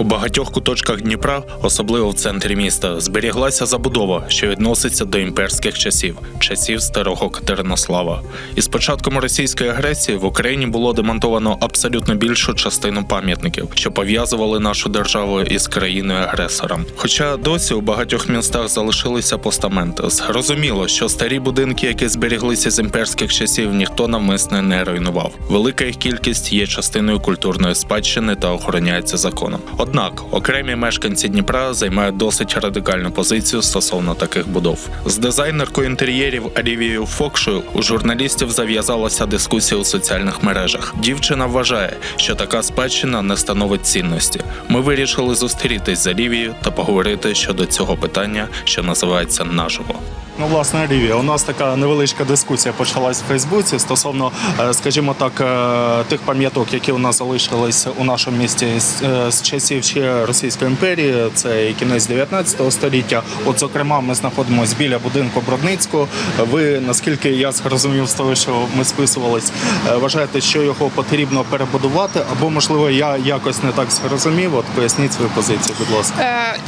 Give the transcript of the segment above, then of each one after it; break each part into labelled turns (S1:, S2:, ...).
S1: У багатьох куточках Дніпра, особливо в центрі міста, зберіглася забудова, що відноситься до імперських часів, часів старого Катеринослава. І з початком російської агресії в Україні було демонтовано абсолютно більшу частину пам'ятників, що пов'язували нашу державу із країною агресором. Хоча досі у багатьох містах залишилися постаменти. Зрозуміло, що старі будинки, які зберіглися з імперських часів, ніхто навмисне не руйнував. Велика їх кількість є частиною культурної спадщини та охороняється законом. Однак окремі мешканці Дніпра займають досить радикальну позицію стосовно таких будов. З дизайнеркою інтер'єрів Олівією Фокшою у журналістів зав'язалася дискусія у соціальних мережах. Дівчина вважає, що така спадщина не становить цінності. Ми вирішили зустрітись з Олівією та поговорити щодо цього питання, що називається наживо.
S2: Ну, власне, Олівія, у нас така невеличка дискусія почалась в Фейсбуці стосовно, е, скажімо так, е, тих пам'яток, які у нас залишились у нашому місті з, е, часів ще Російської імперії, це кінець 19 століття. От, зокрема, ми знаходимося біля будинку Бродницького. Ви, наскільки я зрозумів з того, що ми списувались, вважаєте, що його потрібно перебудувати, або можливо я якось не так зрозумів. От поясніть свою позицію, будь ласка.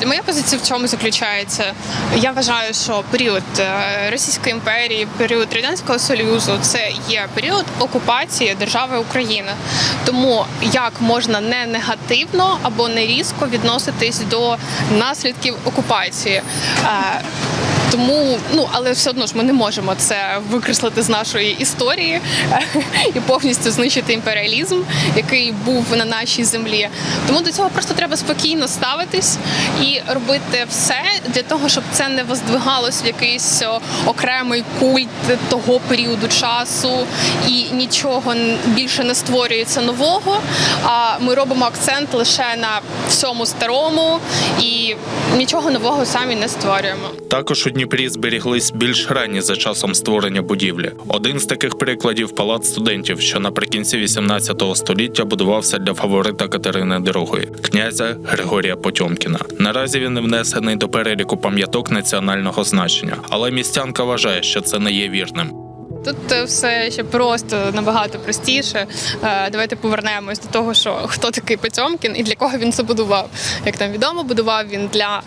S3: Е, Моя позиція в чому заключається? Я вважаю, що період Російської імперії, період радянського союзу це є період окупації держави Україна. Тому як можна не негативно або не різко відноситись до наслідків окупації? Тому, ну але все одно ж ми не можемо це викреслити з нашої історії і повністю знищити імперіалізм, який був на нашій землі. Тому до цього просто треба спокійно ставитись і робити все для того, щоб це не воздвигалось в якийсь окремий культ того періоду часу, і нічого більше не створюється нового. А ми робимо акцент лише на всьому старому і нічого нового самі не створюємо.
S1: Також у Дніпрі зберіглись більш ранні за часом створення будівлі. Один з таких прикладів палац студентів, що наприкінці 18 століття будувався для фаворита Катерини II, князя Григорія Потьомкіна. Наразі він не внесений до переліку пам'яток національного значення, але містянка вважає, що це не є вірним.
S3: Тут е, все ще просто набагато простіше. Е, Давайте повернемось до того, що хто такий Потьомкін і для кого він це будував. Як там відомо, будував він для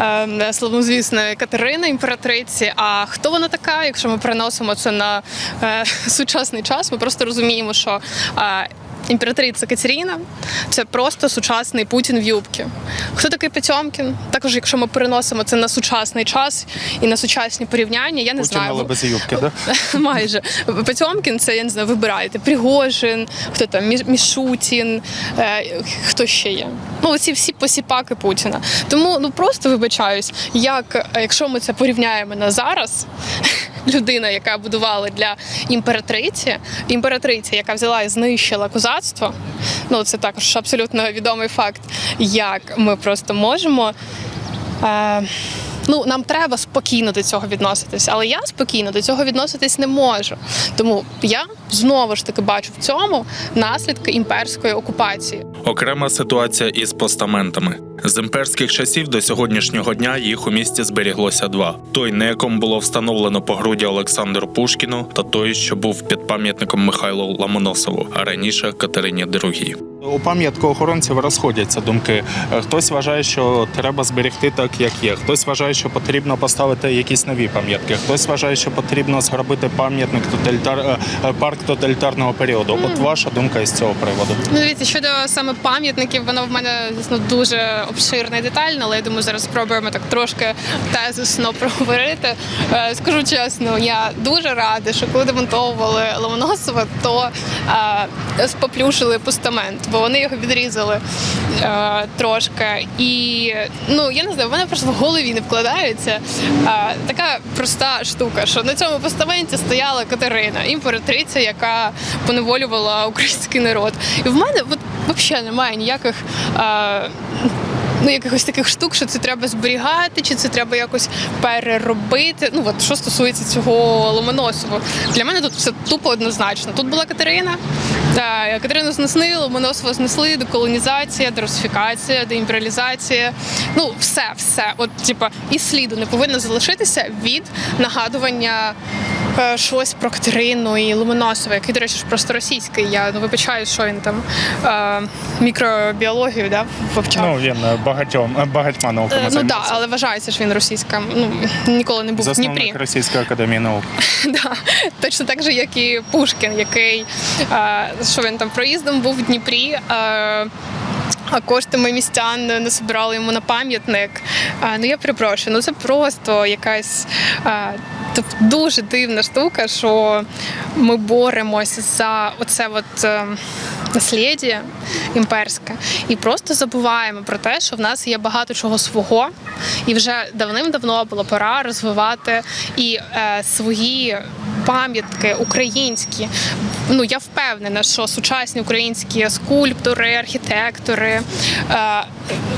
S3: е, славнозвісної Катерини імператриці. А хто вона така? Якщо ми переносимо це на е, сучасний час, ми просто розуміємо, що. Імператриця Катерина це просто сучасний Путін в юбці. Хто такий Потьомкін? Також, якщо ми переносимо це на сучасний час і на сучасні порівняння, я не
S2: Путін,
S3: знаю.
S2: але без юбки, да?
S3: Майже Потьомкін, це я не знаю, вибираєте. Пригожин, хто там Міш- Мішутін, е, хто ще є. Ну, оці всі посіпаки Путіна. Тому ну просто вибачаюсь, як е, якщо ми це порівняємо на зараз. Людина, яка будувала для імператриці, імператриця, яка взяла і знищила козацтво. Ну це також абсолютно відомий факт, як ми просто можемо. Е, Ну, нам треба спокійно до цього відноситись, але я спокійно до цього відноситись не можу. Тому я знову ж таки бачу в цьому наслідки імперської окупації.
S1: Окрема ситуація із постаментами. З імперських часів до сьогоднішнього дня їх у місті зберіглося два: той, на якому було встановлено погруддя Олександру Пушкіну, та той, що був під пам'ятником Михайлу Ламоносову, а раніше Катерині II.
S2: У пам'яткоохоронців розходяться думки. Е, Хтось вважає, що треба зберегти так, як є. Хтось вважає, що потрібно поставити якісь нові пам'ятки. Хтось вважає, що потрібно зробити пам'ятник тоталітар... е, е, парк тоталітарного періоду. От ваша думка із цього приводу.
S3: Ну, дивіться, щодо саме пам'ятників, воно в мене звісно дуже обширне і детальне, але я думаю, зараз спробуємо так трошки тезисно проговорити. Е, Скажу чесно, я дуже рада, що коли демонтовували Ломоносова, то е, споплюшили постамент, бо вони його відрізали е, трошки. І ну я не знаю, в мене просто в голові не вкладається е, така проста штука, що на цьому постаменті стояла Катерина, імператриця, яка поневолювала український народ. І в мене от, взагалі немає ніяких. Е, Ну, якихось таких штук, що це треба зберігати, чи це треба якось переробити. Ну от що стосується цього Ломоносова. Для мене тут все тупо однозначно. Тут була Катерина. Та, Катерину знесли, Ломоносова знесли, деколонізація, дерусифікація, деімперіалізація. Ну, все, все. От, типа, і сліду не повинно залишитися від нагадування щось про Катерину і Ломоносова, який, до речі, просто російський. Я ну вибачаю, що він там е, мікробіологію да, вивчав.
S2: Ну він е, багатьом е, багатьма науками
S3: Е, ну так, але вважається, що він російська. Ну ніколи не був в Дніпрі.
S2: Російської академії наук.
S3: Да, точно так же, як і Пушкін, який е, що він там проїздом був в Дніпрі. Е, а коштами містян не собирали йому на пам'ятник. Е, ну я перепрошую, ну це просто якась е, тобто дуже дивна штука, що ми боремося за оце от. е, Наслідя імперське, і просто забуваємо про те, що в нас є багато чого свого, і вже давним-давно було пора розвивати і е, свої пам'ятки українські. Ну я впевнена, що сучасні українські скульптори, архітектори е,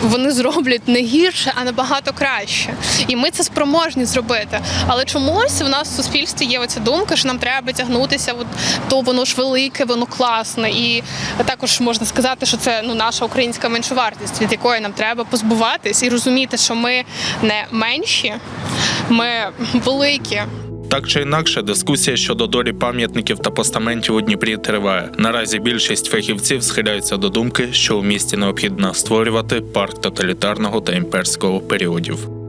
S3: вони зроблять не гірше, а набагато краще. І ми це спроможні зробити. Але чомусь в нас в суспільстві є оця думка, що нам треба тягнутися, от, то воно ж велике, воно класне. І також можна сказати, що це ну наша українська меншовартість, від якої нам треба позбуватись і розуміти, що ми не менші, ми великі.
S1: Так чи інакше, дискусія щодо долі пам'ятників та постаментів у Дніпрі триває. Наразі більшість фахівців схиляються до думки, що у місті необхідно створювати парк тоталітарного та імперського періодів.